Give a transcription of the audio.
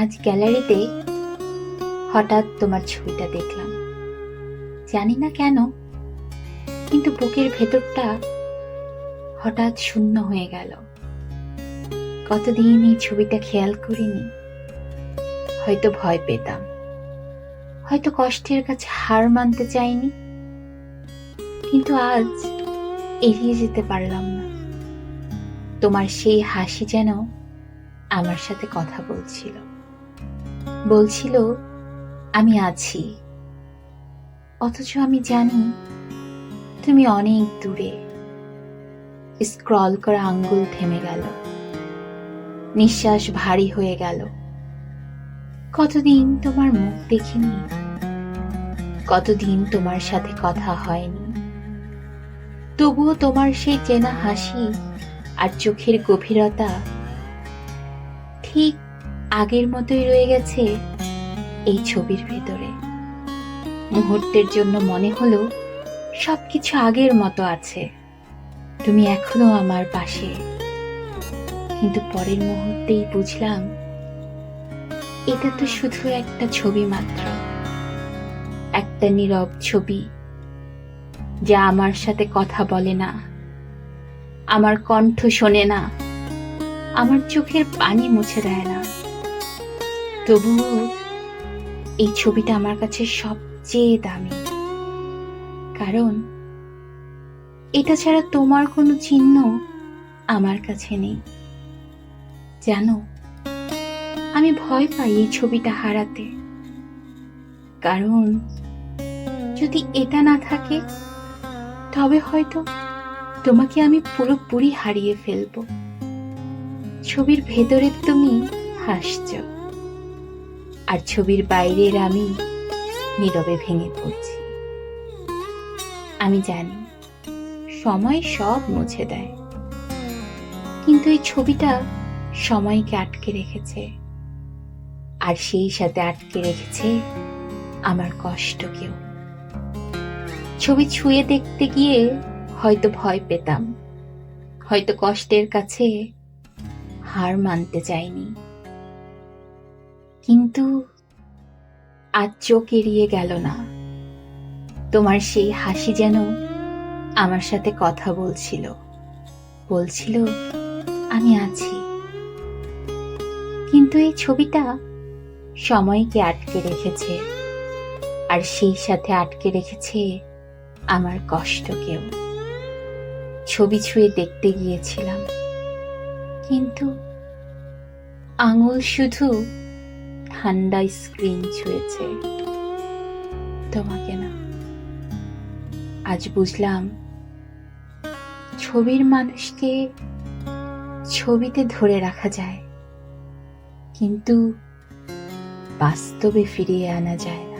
আজ গ্যালারিতে হঠাৎ তোমার ছবিটা দেখলাম। জানি না কেন, কিন্তু বুকের ভেতরটা হঠাৎ শূন্য হয়ে গেল। কতদিন এই ছবিটা খেয়াল করিনি, হয়তো ভয় পেতাম। হয়তো কষ্টের কাছে হার মানতে চাইনি, কিন্তু আজ এড়িয়ে যেতে পারলাম না। তোমার সেই হাসি যেন আমার সাথে কথা বলছিল। বলছিল, আমি আছি। অথচ আমি জানি তুমি অনেক দূরে। স্ক্রল করা আঙ্গুল থেমে গেল। নিঃশ্বাস ভারী হয়ে গেল। কতদিন তোমার মুখ দেখিনি? কতদিন তোমার সাথে কথা হয়নি? তবুও তোমার সেই চেনা হাসি আর চোখের গভীরতা ঠিক আগের মতোই রয়ে গেছে এই ছবির ভেতরে। মুহূর্তের জন্য মনে হলো সবকিছু আগের মতো আছে। তুমি এখনও আমার পাশে। কিন্তু পরের মুহূর্তেই বুঝলাম, এটা তো শুধু একটা ছবি মাত্র। একটা নীরব ছবি, যা আমার সাথে কথা বলে না, আমার কণ্ঠ শোনে না, আমার চোখের পানি মুছে দেয় না। তবুও এই ছবিটা আমার কাছে সবচেয়ে দামি। কারণ এটা ছাড়া তোমার কোনো চিহ্ন আমার কাছে নেই। জানো, আমি ভয় পাই এই ছবিটা হারাতে। কারণ যদি এটা না থাকে, তবে হয়তো তোমাকে আমি পুরোপুরি হারিয়ে ফেলব। ছবির ভেতরে তুমি হাসছ। আর ছবির বাইরের আমি নীরবে ভেঙে পড়ছি। আমি জানি, সময় সব মুছে দেয়। কিন্তু এই ছবিটা সময়কে আটকে রেখেছে। আর সেই সাথে আটকে রেখেছে আমার কষ্টকেও ছবি ছুঁয়ে দেখতে গিয়ে হয়তো ভয় পেতাম। হয়তো কষ্টের কাছে হার মানতে চাইনি। কিন্তু আজ চোখ এড়িয়ে গেল না। তোমার সেই হাসি যেন আমার সাথে কথা বলছিল। বলছিল, আমি আছি। কিন্তু এই ছবিটা সময়কে আটকে রেখেছে। আর সেই সাথে আটকে রেখেছে আমার কষ্টকেও ছবি ছুঁয়ে দেখতে গিয়েছিলাম। কিন্তু আঙুল শুধু ঠান্ডা স্ক্রিন ছুঁয়েছে। তোমাকে না, আজ বুঝলাম ছবির মানুষকে ছবিতে ধরে রাখা যায়, কিন্তু বাস্তবে ফিরিয়ে আনা যায় না।